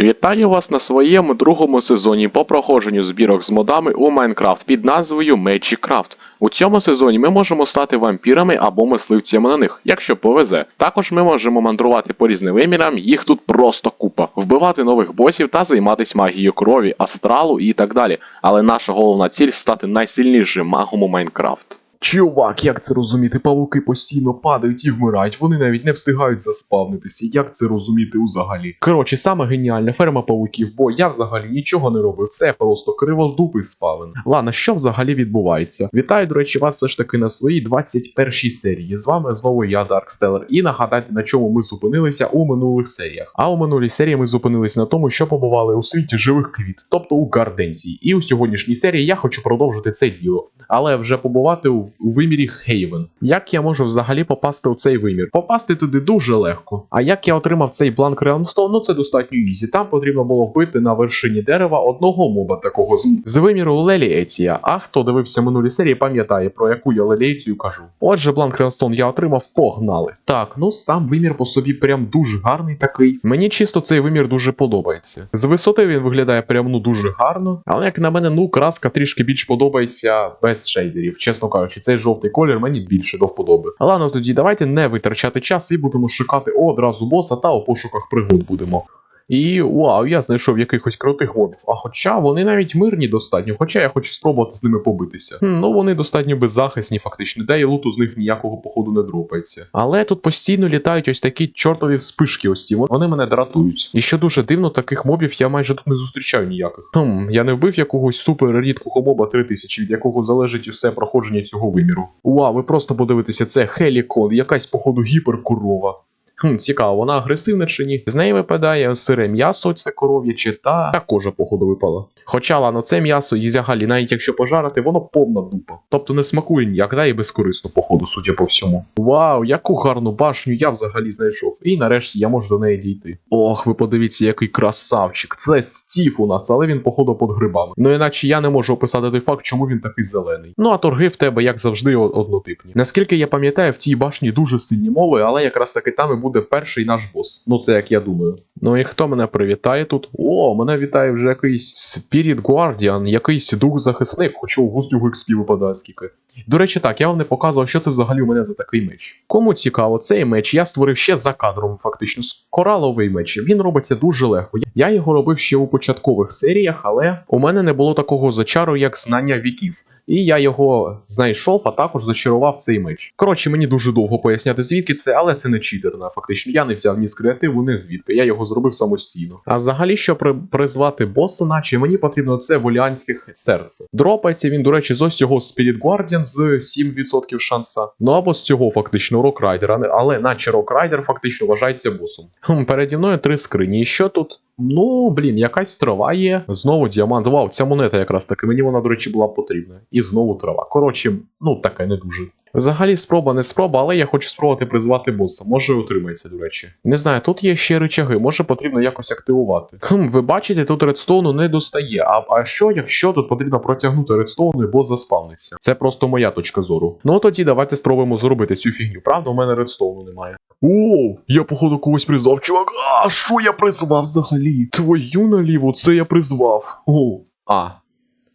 Вітаю вас на своєму другому сезоні по проходженню збірок з модами у Майнкрафт під назвою MagicCraft. У цьому сезоні ми можемо стати вампірами або мисливцями на них, якщо повезе. Також ми можемо мандрувати по різним вимірам, їх тут просто купа, вбивати нових босів та займатися магією крові, астралу і так далі. Але наша головна ціль стати найсильнішим магом у Майнкрафт. Чувак, як це розуміти? Павуки постійно падають і вмирають, вони навіть не встигають заспавнитися. Як це розуміти взагалі? Коротше, саме геніальна ферма павуків, бо я взагалі нічого не робив. Це просто криводупий спавен. Ладно, що взагалі відбувається? Вітаю, до речі, вас все ж таки на своїй 21 серії. З вами знову я, Даркстеллер. І нагадайте, на чому ми зупинилися у минулих серіях. А у минулій серії ми зупинилися на тому, що побували у світі живих квіт, тобто у Гарденсії. І у сьогоднішній серії я хочу продовжити це діло, але вже побувати у, вимірі Хейвен. Як я можу взагалі попасти у цей вимір? Попасти туди дуже легко. А як я отримав цей бланк Realmstone, ну це достатньо ізі. Там потрібно було вбити на вершині дерева одного моба такого з, з виміру Леліеція. А хто дивився минулі серії, пам'ятає про яку я Лелі Леліецію кажу. Отже, бланк Realmstone я отримав, погнали. Так, ну сам вимір по собі прям дуже гарний такий. Мені чисто цей вимір дуже подобається. З висоти він виглядає прям ну дуже гарно, але як на мене, ну краска трішки більш подобається без шейдерів. Чесно кажучи, цей жовтий колір мені більше до вподоби. Ладно, тоді давайте не витрачати час і будемо шукати одразу боса та у пошуках пригод будемо. І вау, я знайшов якихось крутих мобів. А хоча вони навіть мирні достатньо, хоча я хочу спробувати з ними побитися. Хм, ну вони достатньо беззахисні, фактично, де і луту з них ніякого походу не дропається. Але тут постійно літають ось такі чортові вспишки, ось ці вони мене дратують. І що дуже дивно, таких мобів я майже тут не зустрічаю ніяких. Хм, я не вбив якогось супер рідкого моба 3000, від якого залежить усе проходження цього виміру. Вау, ви просто подивитеся, це Хелікон, якась походу гіперкурова. Хм, цікаво, вона агресивна чи ні? З неї випадає сире м'ясо, це коров'яче, та та кожа, походу, випала. Хоча ладно, це м'ясо і взагалі, навіть якщо пожарити, воно повна дупа. Тобто не смакує ніяк, та і безкорисно, походу, судя по всьому. Вау, яку гарну башню я взагалі знайшов. І нарешті я можу до неї дійти. Ох, ви подивіться, який красавчик. Це стів у нас, але він, походу, під грибами. Ну іначе я не можу описати той факт, чому він такий зелений. Ну а торги в тебе, як завжди, однотипні. Наскільки я пам'ятаю, в цій башні дуже сильні мови, але якраз таки там і буде перший наш бос. Ну це як я думаю. Ну і хто мене привітає тут? О, мене вітає вже якийсь Spirit Guardian, якийсь дух захисник, хоча у гостю XP випадає скільки. До речі, так, я вам не показував, що це взагалі у мене за такий меч. Кому цікаво, цей меч я створив ще за кадром, фактично, кораловий меч. Він робиться дуже легко. Я його робив ще у початкових серіях, але у мене не було такого зачару, як знання віків. І я його знайшов, а також зачарував цей меч. Коротше, мені дуже довго поясняти, звідки це, але це не читерна. Фактично, я не взяв ні з креативу, ні звідки. Я його зробив самостійно. А взагалі, щоб при- призвати боса, наче мені потрібно це воліанське серце. Дропається він, до речі, з ось цього Spirit Guardian з 7% шанса. Ну або з цього фактично Rock Rider, але наче Rock Rider фактично вважається босом. Хм, переді мною три скрині. І що тут? Ну, блін, якась трава є. Знову діамант. Вау, ця монета якраз таки. Мені вона, до речі, була потрібна. І знову трава. Коротше, ну таке не дуже. Взагалі, спроба не спроба, але я хочу спробувати призвати боса. Може отримається, до речі. Не знаю, тут є ще рычаги, може потрібно якось активувати. Хм, ви бачите, тут редстоуну не достає. А, а що, якщо тут потрібно протягнути редстоуну і бос заспавниться? Це просто моя точка зору. Ну тоді давайте спробуємо зробити цю фігню. Правда, у мене редстоуну немає. О, я походу когось призвав, чувак. А що я призвав взагалі? Твою наліво, це я призвав. О, а.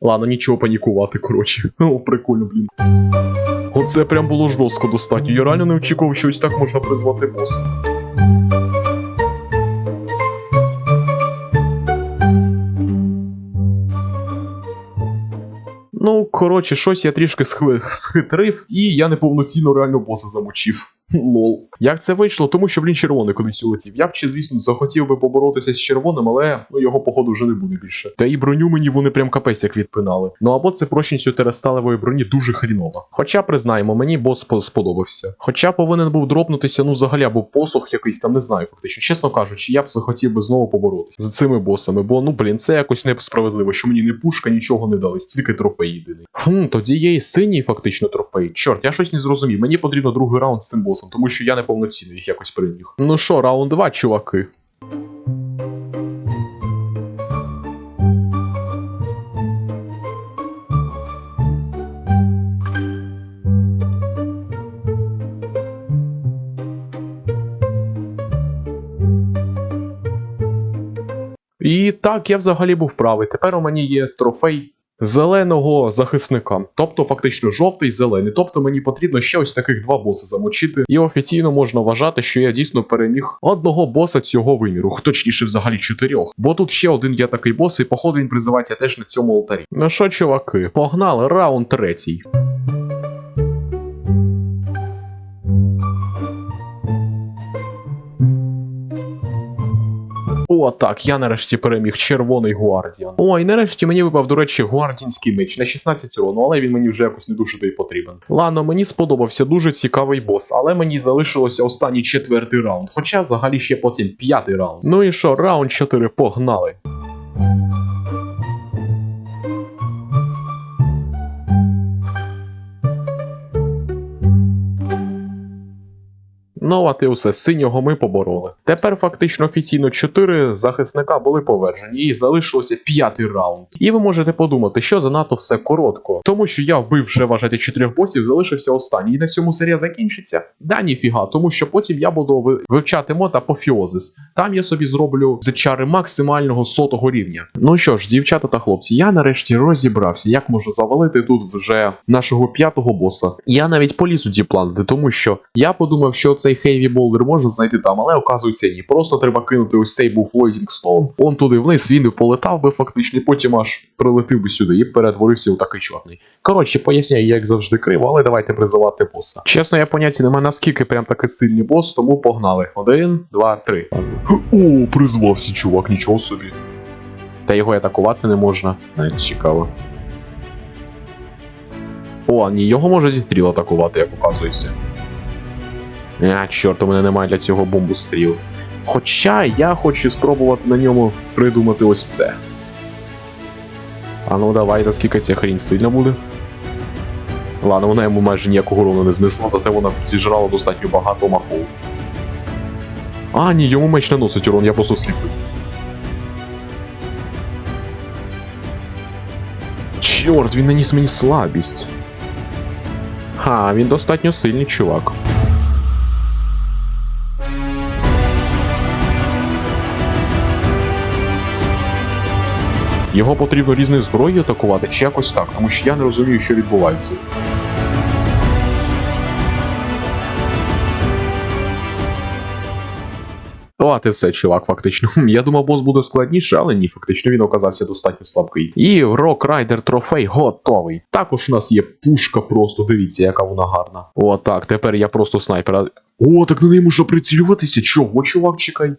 Ладно, нічого панікувати, коротше. О, прикольно, блін. Оце прям було жорстко достатньо. Я реально не очікував, що ось так можна призвати боса. Ну, коротше, щось я трішки схитрив, і я неповноцінно реально боса замочив. Лол. Як це вийшло? Тому що блін червоний кудись улетів. Я б ще, звісно, захотів би поборотися з червоним, але ну його походу вже не буде більше. Та і броню мені вони прям капець як відпинали. Ну або це прочність у тересталевої броні дуже хрінова. Хоча признаємо, мені бос сподобався. Хоча повинен був дропнутися, ну взагалі, або посох якийсь там, не знаю, фактично. Чесно кажучи, я б захотів би знову поборотися з цими босами, бо ну блін, це якось несправедливо, що мені не пушка, нічого не дали, тільки трофей єдиний. Хм, тоді є і синій фактично трофей. Чорт, я щось не зрозумів. Мені потрібно другий раунд з цим босом, тому що я неповноцінно їх якось прийняв. Ну що, раунд 2, чуваки. І так, я взагалі був правий. Тепер у мені є трофей зеленого захисника. Тобто, фактично, жовтий зелений. Тобто мені потрібно ще ось таких два боси замочити. І офіційно можна вважати, що я дійсно переміг одного боса цього виміру, точніше, взагалі чотирьох. Бо тут ще один є такий бос, і походу він призивається теж на цьому алтарі. Ну що, чуваки, погнали, раунд третій. О, так, я нарешті переміг червоний гуардіан. О, і нарешті мені випав, до речі, гуардінський меч на 16 урону, але він мені вже якось не дуже той потрібен. Ладно, мені сподобався дуже цікавий бос, але мені залишилося останній четвертий раунд, хоча взагалі ще потім п'ятий раунд. Ну і що, раунд 4 погнали. Ну, усе синього ми побороли. Тепер фактично офіційно 4 захисника були поверджені, і залишилося п'ятий раунд. І ви можете подумати, що занадто все коротко, тому що я вбив вже вважати чотирьох босів, залишився останній. І на цьому серія закінчиться. Да, ніфіга, тому що потім я буду вивчати мод апофіозис. Там я собі зроблю зачари максимального сотого рівня. Ну що ж, дівчата та хлопці, я нарешті розібрався, як можу завалити тут вже нашого п'ятого боса. Я навіть поліз у планети, тому що я подумав, що цей Хейві Болдер можна знайти там, але оказується ні. Просто треба кинути ось цей був Флойдінг Стоун, он туди вниз, він і полетав би фактично, потім аж прилетив би сюди і перетворився у такий чорний. Коротше, поясняю, як завжди криво, але давайте призивати боса. Чесно, я поняття немає наскільки прям такий сильний бос, тому погнали. Один, два, три. О, призвався, чувак, нічого собі. Та його атакувати не можна. Навіть цікаво. О, ні, його може зістріл атакувати, як оказується. А, чорт, у мене немає для цього бомбу стріл. Хоча я хочу спробувати на ньому придумати ось це. А ну давай, наскільки ця хрінь сильна буде. Ладно, вона йому майже ніякого урону не знесла, зате вона зіжрала достатньо багато махов. А, ні, йому меч не носить урон, я просто сліпий. Чорт, він наніс мені слабість. Ха, він достатньо сильний чувак. Його потрібно різною зброєю атакувати чи якось так, тому що я не розумію, що відбувається. О, а ти все, чувак, фактично. Я думав, бос буде складніше, але ні, фактично він оказався достатньо слабкий. І Рок Райдер трофей готовий. Також у нас є пушка, просто дивіться, яка вона гарна. О, так, тепер я просто снайпера. О, так на неї можна прицілюватися. Чого, чувак, чекай?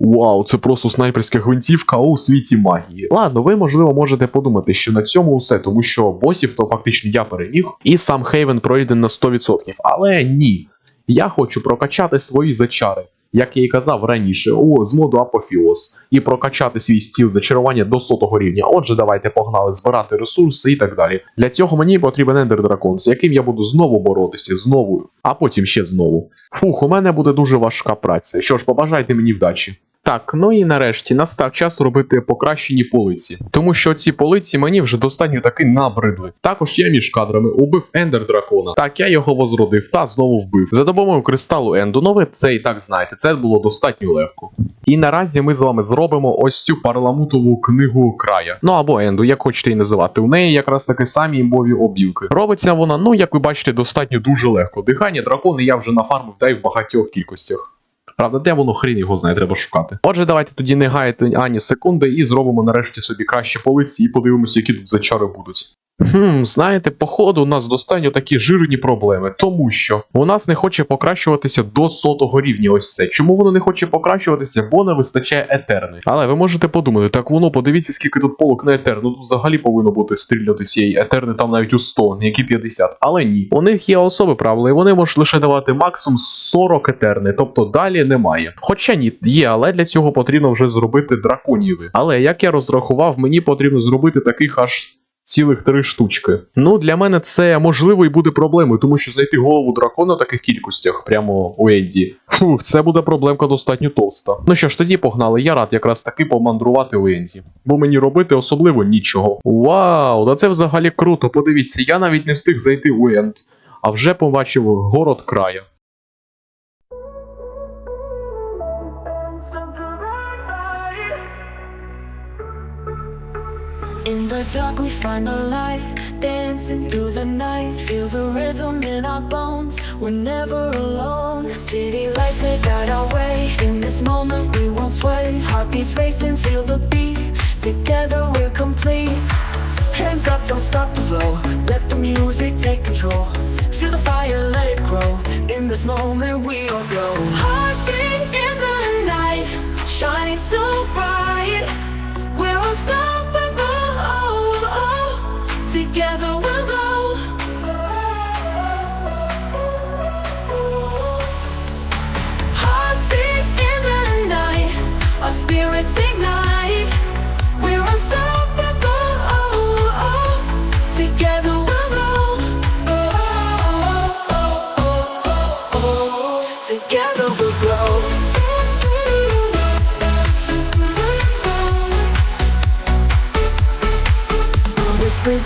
Вау, це просто снайперська гвинтівка у світі магії. Ладно, ви можливо можете подумати, що на цьому все, тому що босів то фактично я переміг, і сам Хейвен пройде на 100%. Але ні. Я хочу прокачати свої зачари, як я і казав раніше, у з моду Апофіос, і прокачати свій стіл зачарування до сотого рівня. Отже, давайте погнали збирати ресурси і так далі. Для цього мені потрібен Ендер Дракон, з яким я буду знову боротися, знову, а потім ще знову. Фух, у мене буде дуже важка праця. Що ж, побажайте мені вдачі. Так, ну і нарешті настав час робити покращені полиці, тому що ці полиці мені вже достатньо таки набридли. Також я між кадрами убив ендер дракона. Так, я його возродив та знову вбив. За допомогою кристалу Енду, ну це і так знаєте, це було достатньо легко. І наразі ми з вами зробимо ось цю парламутову книгу края. Ну або Енду, як хочете її називати. У неї якраз таки самі імбові обілки. Робиться вона, ну як ви бачите, достатньо дуже легко. Дихання дракони я вже нафармив та й в багатьох кількостях. Правда, де воно хрін його знає, треба шукати. Отже, давайте тоді не гаяти ані секунди і зробимо нарешті собі кращі полиці і подивимося, які тут зачари будуть. Хм, знаєте, походу у нас достатньо такі жирні проблеми, тому що у нас не хоче покращуватися до сотого рівня. Ось це. Чому воно не хоче покращуватися? Бо не вистачає етерни. Але ви можете подумати, так воно подивіться, скільки тут полок на етерну. Тут взагалі повинно бути стріляти цієї етерни там навіть у 100, які 50. Але ні. У них є особи правила, і вони можуть лише давати максимум 40 етерни, тобто далі немає. Хоча ні, є, але для цього потрібно вже зробити драконіви. Але як я розрахував, мені потрібно зробити таких аж. Цілих три штучки. Ну, для мене це можливо і буде проблемою, тому що знайти голову дракона в таких кількостях, прямо у Енді. Фух, це буде проблемка достатньо товста. Ну що ж, тоді погнали. Я рад якраз таки помандрувати у Енді. Бо мені робити особливо нічого. Вау, да це взагалі круто. Подивіться, я навіть не встиг зайти у Енд, а вже побачив город края. In the dark we find the light, dancing through the night. Feel the rhythm in our bones, we're never alone. City lights they guide our way. In this moment we won't sway. Heartbeats racing, feel the beat. Together we're complete. Hands up, don't stop the flow. Let the music take control. Feel the fire, let it grow. In this moment we all glow. Heartbeat in the night, shining so bright.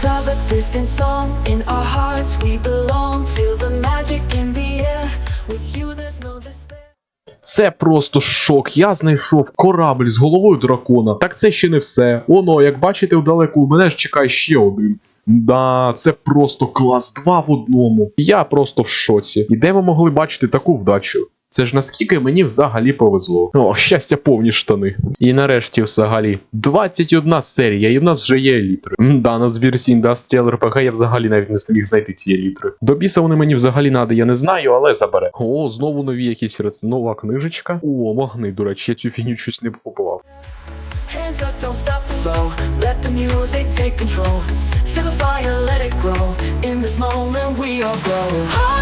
Of a distant song in our hearts we belong. Feel the magic in the air. With you there's no. Це просто шок. Я знайшов корабль з головою дракона. Так це ще не все. Воно, як бачите, вдалеку мене ж чекає ще один. Да, це просто клас 2 в одному. Я просто в шоці. І де ви могли бачити таку вдачу? Це ж наскільки мені взагалі повезло. О, щастя, повні штани. І нарешті, взагалі, 21 серія, і в нас вже є елітри. Да, на збірці Industrial RPG я взагалі навіть не зміг знайти ці елітри. До біса вони мені взагалі надо, я не знаю, але забере. О, знову нові якісь нова книжечка. О, магни, до речі, я цю фігню щось не купував. Hands up, don't stop the flow. Let the music take control. Feel the fire, let it grow. In this moment, we all grow.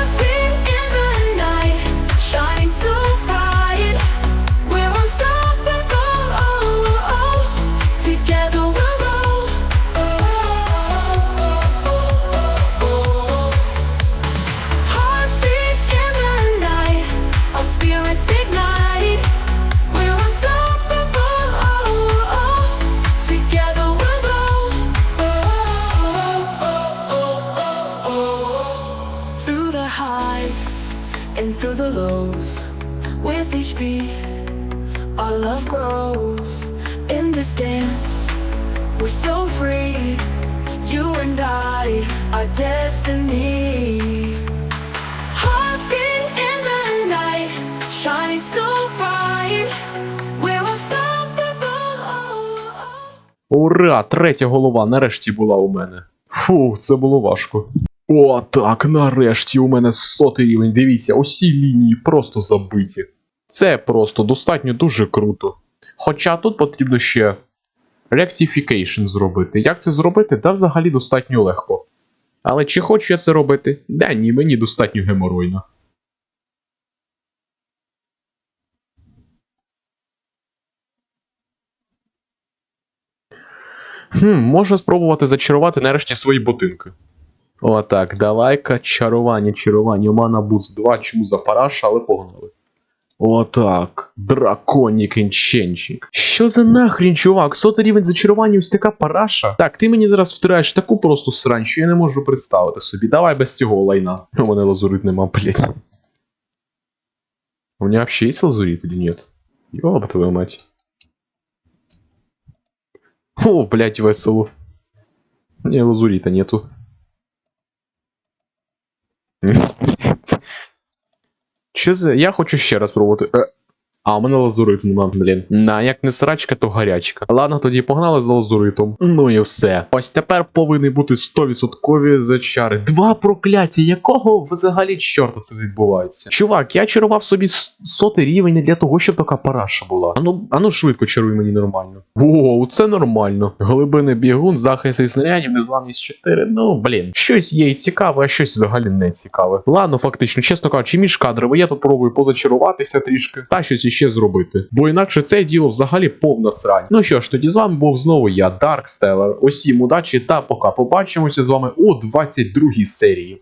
And through the lows, with each beat, our love grows. In this dance, we're so free. You and I, our destiny. Oh, oh. Ура! Третя голова нарешті була у мене. Фу, це було важко. О, так, нарешті у мене сотий рівень. Дивіться, усі лінії просто забиті. Це просто достатньо дуже круто. Хоча тут потрібно ще rectification зробити. Як це зробити? Та взагалі достатньо легко. Але чи хочу я це робити? Да ні, мені достатньо геморойно. Хм, можна спробувати зачарувати нарешті свої ботинки. Отак, давай-ка чарування, чарування. Мене буц 2, чому за параша, але погнали. Отак. Драконік інченчик. Що за нахрін, чувак? Сотий рівень зачарування, ось така параша. Так, ти мені зараз втираєш таку просто срань, що я не можу представити собі. Давай без цього лайна. У мене лазурит нема, блять. У меня вообще есть лазурит или нет? Ёба твою мать. О, блять, весело. Не, лазурита нету. Що за. Я хочу ще раз пробувати. А, у мене лазурит нема, блін. На, як не срачка, то гарячка. Ладно, тоді погнали з лазуритом. Ну і все. Ось тепер повинні бути 100% зачари. Два прокляття, якого взагалі чорта це відбувається? Чувак, я чарував собі сотий рівень для того, щоб така параша була. Ану, ану швидко чаруй мені нормально. О, це нормально. Глибини бігун, захист від снарядів, незламність 4. Ну, блін. Щось є і цікаве, а щось взагалі не цікаве. Ладно, фактично, чесно кажучи, міжкадрове, я тут пробую позачаруватися трішки та щось іще зробити. Бо інакше це діло взагалі повна срань. Ну що ж, тоді з вами був знову я, Dark Stellar. Усім удачі та пока. Побачимося з вами у 22 серії.